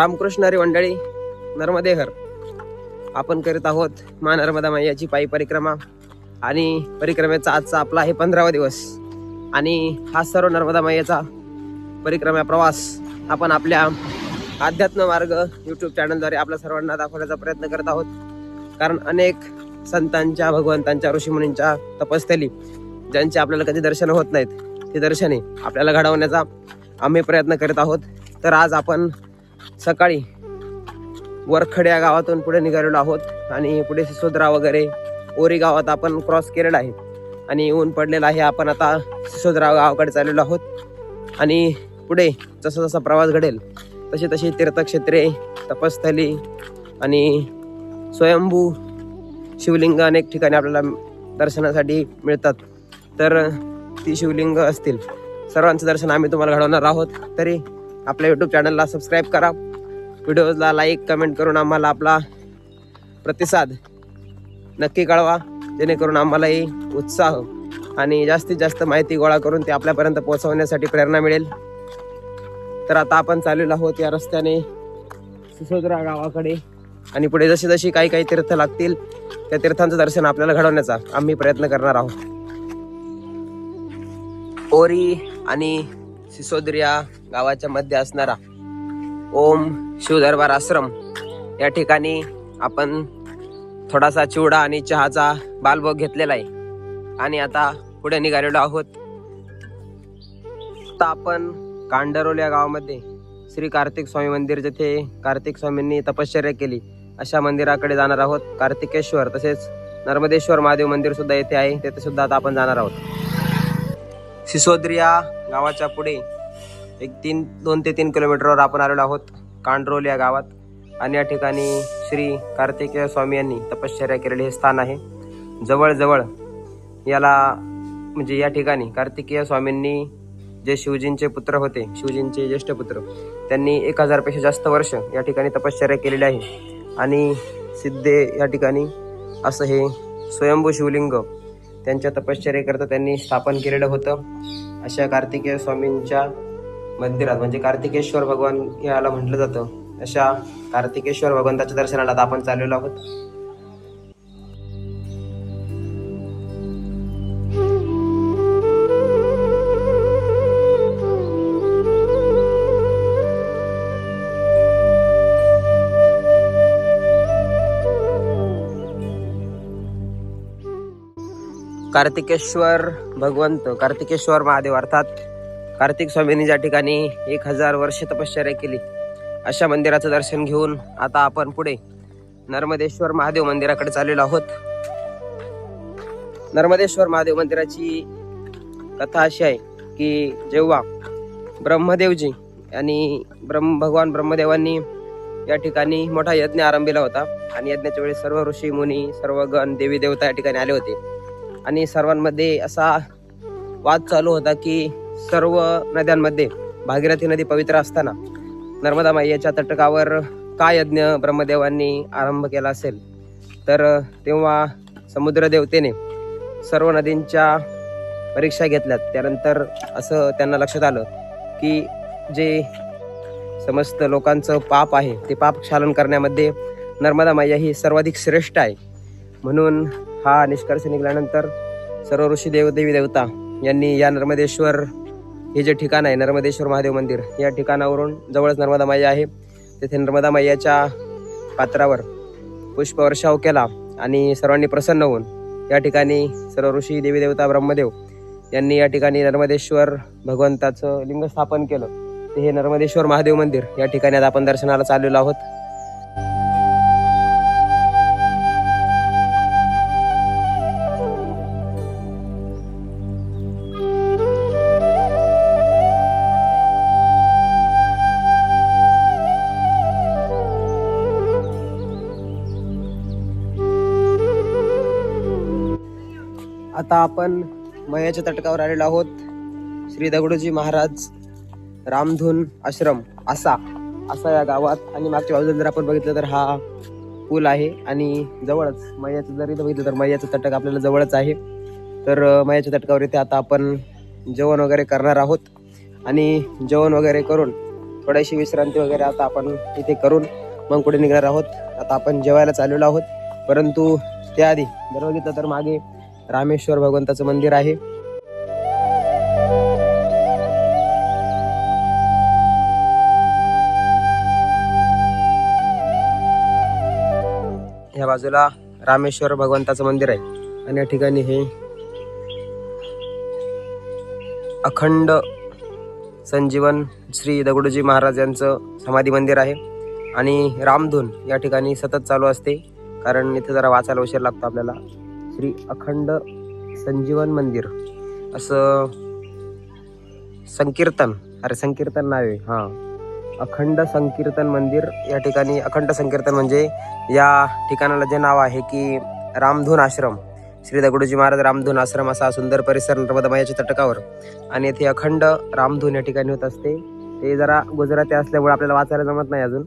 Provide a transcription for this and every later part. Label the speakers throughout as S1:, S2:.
S1: रामकृष्ण हरी मंडळी नर्मदेहर आपण करीत आहोत मा नर्मदा मैयाची पायी परिक्रमा आणि परिक्रमेचा आजचा आपला आहे पंधरावा दिवस. आणि हा सर्व नर्मदा मैयाचा परिक्रमा प्रवास आपण आपल्या अध्यात्म मार्ग यूट्यूब चॅनलद्वारे आपल्या सर्वांना दाखवण्याचा प्रयत्न करत आहोत. कारण अनेक संतांच्या भगवंतांच्या ऋषीमुनींच्या तपस्थली ज्यांचे आपल्याला कधी दर्शन होत नाहीत ते दर्शने आपल्याला घडवण्याचा आम्ही प्रयत्न करीत आहोत. तर आज आपण सकाळी वरखड्या गावातून पुढे निघालेलो आहोत आणि पुढे सिसोद्रा वगैरे ओरी गावात आपण क्रॉस केलेला आहे. आणि ऊन पडलेला आहे. आपण आता सिसोद्रा गावाकडे चाललेलो आहोत. आणि पुढे जसा जसा प्रवास घडेल तशी तशी तीर्थक्षेत्रे तपस्थली आणि स्वयंभू शिवलिंग अनेक ठिकाणी आपल्याला दर्शनासाठी मिळतात. तर ती शिवलिंग असतील. सर्वांचं दर्शन आम्ही तुम्हाला घडवणार आहोत. तरी आपल्या यूट्यूब चॅनलला सबस्क्राईब करा. व्हिडिओजला लाईक कमेंट करून आम्हाला आपला प्रतिसाद नक्की कळवा. जेणेकरून आम्हालाही उत्साह आणि जास्तीत जास्त माहिती गोळा करून ते आपल्यापर्यंत पोहोचवण्यासाठी प्रेरणा मिळेल. तर आता आपण चाललेलो आहोत या रस्त्याने सिसोदरा गावाकडे. आणि पुढे जशी जशी काही काही तीर्थ लागतील त्या तीर्थांचं दर्शन आपल्याला घडवण्याचा आम्ही प्रयत्न करणार आहोत. ओरी आणि सिसोद्रिया गावाच्या मध्ये असणारा ओम शिवदरबार आश्रम. या ठिकाणी आपण थोडासा चिवडा आणि चहाचा बालभोग घेतलेला आहे. आणि आता पुढे निघालेलो आहोत. आता आपण कांडरोल या गावामध्ये श्री कार्तिक स्वामी मंदिर जेथे कार्तिक स्वामींनी तपश्चर्या केली अशा मंदिराकडे जाणार आहोत. कार्तिकेश्वर तसेच नर्मदेश्वर महादेव मंदिर सुद्धा येथे आहे. तेथे सुद्धा आता आपण जाणार आहोत. सिसोद्रिया गावाच्या पुढे एक तीन दोन ते तीन किलोमीटरवर आपण आलेलो आहोत. कांडरोल या गावात. आणि या ठिकाणी श्री कार्तिकेय स्वामी यांनी तपश्चर्या केलेले हे स्थान आहे. जवळजवळ याला म्हणजे या ठिकाणी कार्तिकेय स्वामींनी जे शिवजींचे पुत्र होते शिवजींचे ज्येष्ठ पुत्र त्यांनी एक हजारपेक्षा जास्त वर्ष या ठिकाणी तपश्चर्या केलेली आहे आणि सिद्धे या ठिकाणी असं हे स्वयंभू शिवलिंग त्यांच्या तपश्चर्येकरता त्यांनी स्थापन केलेलं होतं. अशा कार्तिकेय स्वामींच्या मंदिरात म्हणजे कार्तिकेश्वर भगवान याला म्हटलं जातं. अशा कार्तिकेश्वर भगवंताच्या दर्शनाला आता आपण चाललेलो आहोत. कार्तिकेश्वर भगवंत कार्तिकेश्वर महादेव अर्थात कार्तिक स्वामींनी ज्या ठिकाणी एक हजार वर्ष तपश्चर्या केली अशा मंदिराचं दर्शन घेऊन आता आपण पुढे नर्मदेश्वर महादेव मंदिराकडे चाललेलो आहोत. नर्मदेश्वर महादेव मंदिराची कथा अशी आहे की जेव्हा ब्रह्मदेवजी आणि ब्रह्म भगवान ब्रह्मदेवांनी या ठिकाणी मोठा यज्ञ आरंभिला होता आणि यज्ञाच्या वेळी सर्व ऋषी मुनी सर्व गण देवी देवता या ठिकाणी आले होते. आणि सर्वांमध्ये असा वाद चालू होता की सर्व नद्यांमध्ये भागीरथी नदी पवित्र असताना नर्मदा मैयाच्या तटकावर काय यज्ञ ब्रह्मदेवांनी आरंभ केला असेल? तर तेव्हा समुद्रदेवतेने सर्व नदींच्या परीक्षा घेतल्यात. त्यानंतर असं त्यांना लक्षात आलं की जे समस्त लोकांचं पाप आहे ते पाप क्षालन करण्यामध्ये नर्मदा मैया ही सर्वाधिक श्रेष्ठ आहे. म्हणून हा निष्कर्ष निघाल्यानंतर सर्व ऋषी देवदेवी देवता यांनी या नर्मदेश्वर हे जे ठिकाण आहे नर्मदेश्वर महादेव मंदिर या ठिकाणावरून जवळच नर्मदा मैया आहे. तेथे नर्मदा मैयाच्या पात्रावर पुष्पवर्षाव केला आणि सर्वांनी प्रसन्न होऊन या ठिकाणी सर्व ऋषी देवी देवता ब्रह्मदेव यांनी या ठिकाणी नर्मदेश्वर भगवंताचं लिंग स्थापन केलं. ते हे नर्मदेश्वर महादेव मंदिर या ठिकाणी आता आपण दर्शनाला चाललेलो आहोत. आता आपण मयाच्या तटकावर आलेलो आहोत. श्री दगडूजी महाराज रामधून आश्रम असा असा या गावात. आणि मागच्या बाजूला जर आपण बघितलं तर हा पूल आहे आणि जवळच मैयाचं जर इथं बघितलं तर मैयाचं तटक आपल्याला जवळच आहे. तर मैयाच्या तटकावर इथे आता आपण जेवण वगैरे करणार आहोत. आणि जेवण वगैरे करून थोडीशी विश्रांती वगैरे आता आपण इथे करून मग पुढे निघणार आहोत. आता आपण जेवायला चाललेलो आहोत. परंतु त्याआधी जर बघितलं तर मागे रामेश्वर भगवंताचं मंदिर आहे. ह्या बाजूला रामेश्वर भगवंताचं मंदिर आहे. आणि या ठिकाणी हे अखंड संजीवन श्री दगडूजी महाराज यांचं समाधी मंदिर आहे. आणि रामधून या ठिकाणी सतत चालू असते. कारण इथे जरा वाचायला उशीर लागतो आपल्याला. श्री अखंड संजीवन मंदिर. असं संकीर्तन अरे संकीर्तन नावे हां. अखंड संकीर्तन मंदिर या ठिकाणी अखंड संकीर्तन म्हणजे या ठिकाणाला जे नाव आहे की रामधून आश्रम. श्री दगडूजी महाराज रामधून आश्रम असा सुंदर परिसर नर्मदामायाच्या तटकावर. आणि येथे अखंड रामधून या ठिकाणी होत असते. ते जरा गुजराती असल्यामुळे आपल्याला वाचायला जमत नाही अजून.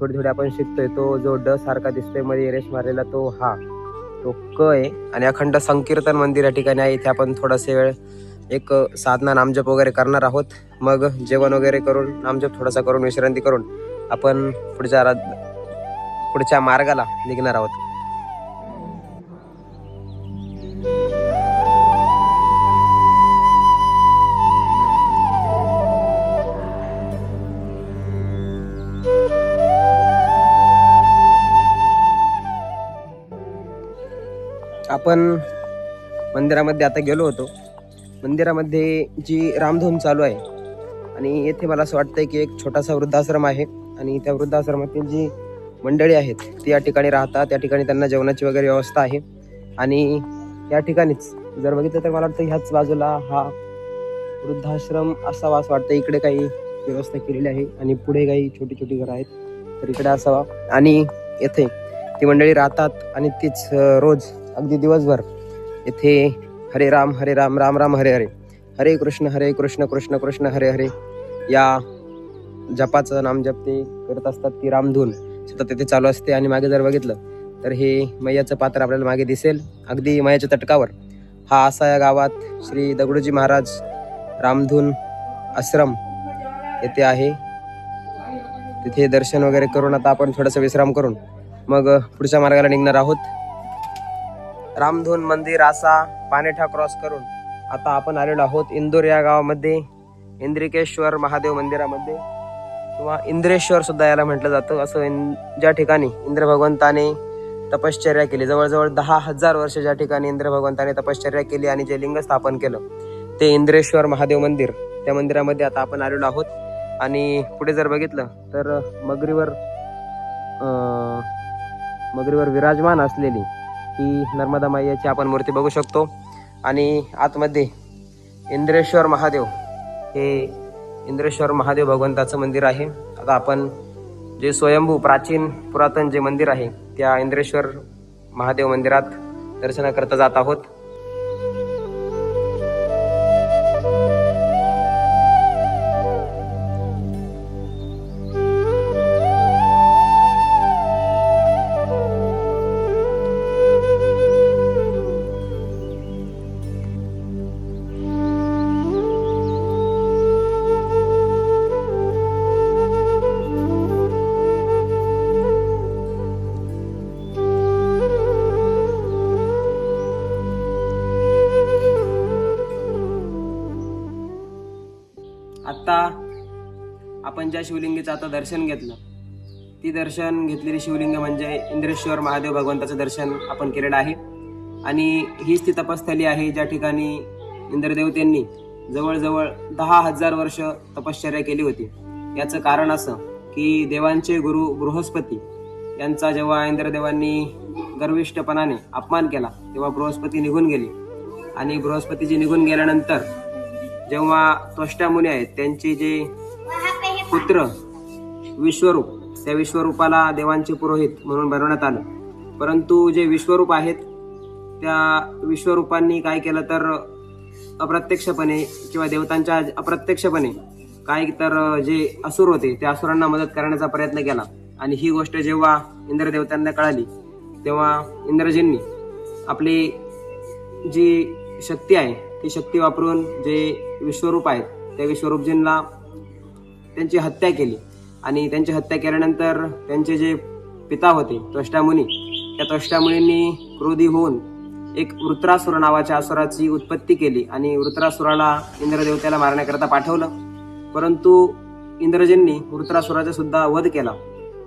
S1: थोडी थोडी आपण शिकतोय तो जो ड सारखा दिसतोयमध्ये रेश मारलेला तो हा. तो क आहे. आणि अखंड संकीर्तन मंदिर या ठिकाणी आहे. इथे आपण थोडासा वेळ एक साधना नामजप वगैरे करणार आहोत. मग जेवण वगैरे करून नामजप थोडासा करून विश्रांती करून आपण पुढच्या रा- पुढच्या मार्गाला निघणार आहोत. आपण मंदिरामध्ये आता गेलो होतो. मंदिरामध्ये जी रामधून चालू आहे आणि येथे मला असं वाटतंय की एक छोटासा वृद्धाश्रम आहे आणि त्या वृद्धाश्रमातील जी मंडळी आहेत ती या ठिकाणी राहतात त्या ठिकाणी त्यांना जेवणाची वगैरे व्यवस्था आहे. आणि या ठिकाणीच जर बघितलं तर मला वाटतं ह्याच बाजूला हा वृद्धाश्रम असावा असं वाटतं इकडे काही व्यवस्था केलेली आहे आणि पुढे काही छोटी छोटी घरं आहेत तर इकडे असावा. आणि येथे ती मंडळी राहतात आणि तीच रोज अगदी दिवसभर येथे हरे राम हरे राम राम राम हरे हरे. हरे कृष्ण हरे कृष्ण कृष्ण कृष्ण हरे हरे. या जपाचं नाम जप ते करत असतात ती रामधून. सतत तिथे चालू असते आणि मागे जर बघितलं तर हे मैयाचं पात्र आपल्याला मागे दिसेल. अगदी मैयाच्या तटकावर. हा असा या गावात श्री दगडूजी महाराज रामधून आश्रम येथे आहे. तिथे दर्शन वगैरे करून आता आपण थोडासा विश्राम करून मग पुढच्या मार्गाला निघणार आहोत. रामधून मंदिर आसा पानेठा क्रॉस करून आता आपण आलेलो आहोत इंदोर या गावामध्ये इंद्रिकेश्वर महादेव मंदिरामध्ये. किंवा इंद्रेश्वर सुद्धा याला म्हटलं जातं. असं इन ज्या ठिकाणी इंद्र भगवंताने तपश्चर्या केली जवळजवळ दहा हजार वर्ष ज्या ठिकाणी इंद्र भगवंताने तपश्चर्या केली आणि जे लिंग स्थापन केलं ते इंद्रेश्वर महादेव मंदिर. त्या मंदिरामध्ये आता आपण आलेलो आहोत. आणि पुढे जर बघितलं तर मगरीवर मगरीवर विराजमान असलेली ही नर्मदा मैयाची आपण मूर्ती बघू शकतो. आणि आतमध्ये इंद्रेश्वर महादेव हे इंद्रेश्वर महादेव भगवंताचं मंदिर आहे. आता आपण जे स्वयंभू प्राचीन पुरातन जे मंदिर आहे त्या इंद्रेश्वर महादेव मंदिरात दर्शनाकरता जात आहोत. आपण ज्या शिवलिंगीचं आता दर्शन घेतलं ती दर्शन घेतलेली शिवलिंग म्हणजे इंद्रेश्वर महादेव भगवंताचं दर्शन आपण केलेलं आहे. आणि हीच ती तपस्थली आहे ज्या ठिकाणी इंद्रदेवतेंनी जवळजवळ दहा हजार वर्ष तपश्चर्या केली होती. याचं कारण असं की देवांचे गुरु बृहस्पती यांचा जेव्हा इंद्रदेवांनी गर्विष्ठपणाने अपमान केला तेव्हा बृहस्पती निघून गेली. आणि बृहस्पतीजी निघून गेल्यानंतर जेव्हा त्वष्टा मुनी आहेत त्यांचे जे पुत्र विश्वरूप. त्या विश्वरूपाला देवांचे पुरोहित म्हणून बनवण्यात आलं. परंतु जे विश्वरूप आहेत त्या विश्वरूपांनी काय केलं तर अप्रत्यक्षपणे किंवा देवतांच्या अप्रत्यक्षपणे काय तर जे असुर होते त्या असुरांना मदत करण्याचा प्रयत्न केला. आणि ही गोष्ट जेव्हा इंद्रदेवतांना कळाली तेव्हा इंद्रजींनी आपली जी शक्ती आहे ती शक्ती वापरून जे विश्वरूप आहेत त्या विश्वरूपजींना त्यांची हत्या केली. आणि त्यांची हत्या केल्यानंतर त्यांचे जे पिता होते त्वष्टामुनी त्या त्वष्टामुनींनी क्रोधी होऊन एक वृत्रासुर नावाच्या असुराची उत्पत्ती केली आणि वृत्रासुराला इंद्रदेवतेला मारण्याकरता पाठवलं. परंतु इंद्रजींनी वृत्रासुराचा सुद्धा वध केला.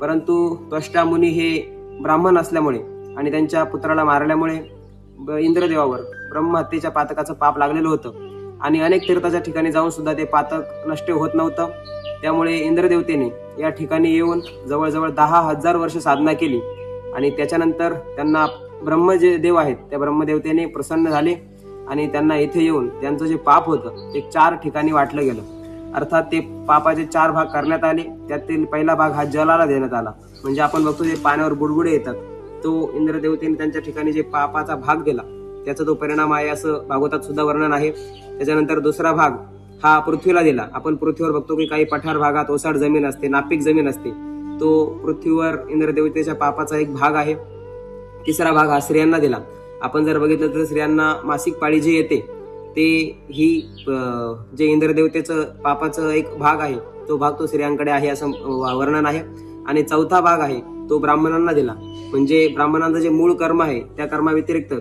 S1: परंतु त्वष्टामुनी हे ब्राह्मण असल्यामुळे आणि त्यांच्या पुत्राला मारल्यामुळे ब- इंद्रदेवावर ब्रह्महत्येच्या पातकाचं पाप लागलेलं होतं. आणि अनेक तीर्थाच्या ठिकाणी जाऊन सुद्धा ते पातक नष्ट होत नव्हतं. त्यामुळे इंद्रदेवतेने या ठिकाणी येऊन जवळजवळ दहा हजार वर्ष साधना केली. आणि त्याच्यानंतर त्यांना ब्रह्म जे देव आहेत त्या ब्रह्मदेवतेने प्रसन्न झाले आणि त्यांना इथे येऊन त्यांचं जे पाप होतं ते चार ठिकाणी वाटलं गेलं. अर्थात ते पापाचे चार भाग करण्यात आले. त्यातील पहिला भाग हा जलाला देण्यात आला. म्हणजे आपण बघतो जे पाण्यावर बुडबुडे येतात तो इंद्रदेवतेने त्यांच्या ठिकाणी जे पापाचा भाग दिला त्याचा तो परिणाम आहे असं भागवतात सुद्धा वर्णन आहे. त्याच्यानंतर दुसरा भाग हा पृथ्वीला दिला. आपण पृथ्वीवर बघतो की काही पठार भागात ओसाड जमीन असते नापीक जमीन असते. तो पृथ्वीवर इंद्रदेवतेच्या पापाचा एक भाग आहे. तिसरा भाग हा स्त्रियांना दिला. आपण जर बघितलं तर स्त्रियांना मासिक पाळी जी येते ते ही जे इंद्रदेवतेचं पापाचं एक भाग आहे तो भाग तो स्त्रियांकडे आहे असं वर्णन आहे. आणि चौथा भाग आहे तो ब्राह्मणांना दिला. म्हणजे ब्राह्मणांचं जे मूळ कर्म आहे त्या कर्माव्यतिरिक्त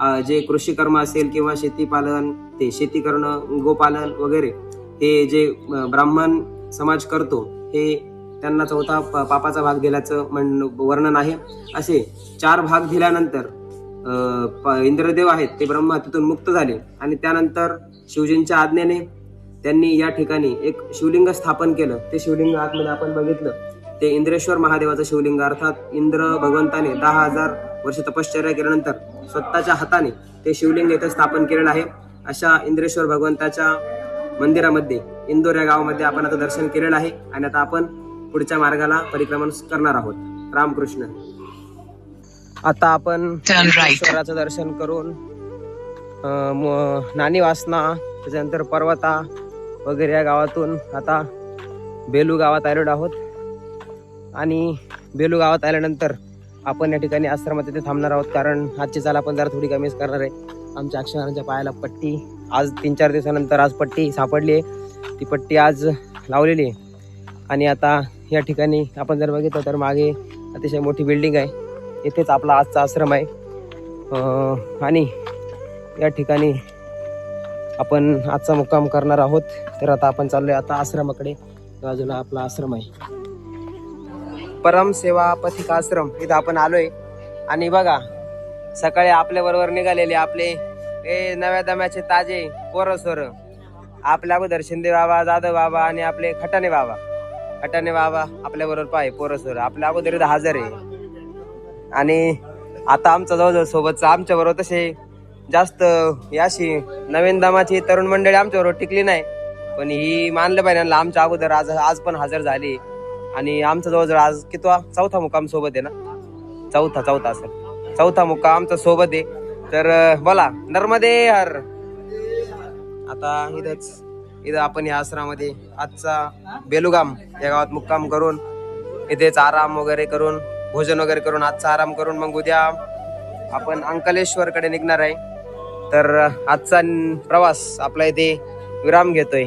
S1: जे कृषी कर्म असेल किंवा शेतीपालन ते शेती करणं गोपालन वगैरे हे जे ब्राह्मण समाज करतो हे त्यांना चौथा प- पापाचा भाग दिल्याचं म्हण वर्णन आहे. असे चार भाग दिल्यानंतर प- इंद्रदेव आहेत ते ब्रह्मा तिथून मुक्त झाले आणि त्यानंतर शिवजींच्या आज्ञेने त्यांनी या ठिकाणी एक शिवलिंग स्थापन केलं. ते शिवलिंग आतमध्ये आपण बघितलं. ते इंद्रेश्वर महादेवाचं शिवलिंग अर्थात इंद्र भगवंताने दहा हजार वर्ष तपश्चर्या केल्यानंतर स्वतःच्या हाताने ते शिवलिंग इथं स्थापन केलेलं आहे. अशा इंद्रेश्वर भगवंताच्या मंदिरामध्ये इंदोर या गावामध्ये आपण आता दर्शन केलेलं आहे आणि आता आपण पुढच्या मार्गाला परिक्रमण करणार आहोत. रामकृष्ण. आता आपण. ईश्वराचं दर्शन करून अं, म- नाणी वासना त्याच्यानंतर पर्वता वगैरे या गावातून आता बेलू गावात आलेलो आहोत. आणि बेलू गावात आल्यानंतर आपण या ठिकाणी आश्रमात तिथे थांबणार आहोत. कारण आजची चाल आपण जरा थोडी कमीच करणार आहे. आमच्या अक्षरांच्या पायाला पट्टी. आज तीन चार दिवसानंतर आज पट्टी सापडली आहे. ती पट्टी आज लावलेली आहे. आणि आता या ठिकाणी आपण जर बघितलं तर मागे अतिशय मोठी बिल्डिंग आहे. इथेच आपला आजचा आश्रम आहे. आणि या ठिकाणी आपण आजचा मुक्काम करणार आहोत. तर आता आपण चाललोय आता आश्रमाकडे. बाजूला आपला आश्रम आहे. परम सेवा पथिक आश्रम इथं आपण आलोय. आणि बघा सकाळी आपल्या बरोबर निघालेले आपले हे नव्या दम्याचे ताजे पोरं आपल्या अगोदर शिंदे बाबा जाधव बाबा आणि आपले खटाने बाबा. खटाने बाबा आपल्या बरोबर पाय पोरं आपल्या अगोदर इथं हजर आहे. आणि आता आमचा जवळजवळ सोबतचा आमच्या बरोबर तसे जास्त याशी नवीन दमाची तरुण मंडळी आमच्या बरोबर टिकली नाही. पण ही मानलं पाहिजे आमच्या अगोदर आज आज पण हजर झाली. आणि आमचा जवळजवळ आज कितवा चौथा मुक्काम सोबत आहे ना? चौथा चौथा असेल चौथा मुक्काम आमचा सोबत आहे. तर बोला नर्मदे हर. आता इथंच इथं आपण या आसरामध्ये आजचा बेलुगाम या गावात मुक्काम करून इथेच आराम वगैरे करून भोजन वगैरे करून आजचा आराम करून मग उद्या आपण अंकलेश्वरकडे निघणार आहे. तर आजचा प्रवास आपला इथे विराम घेतोय.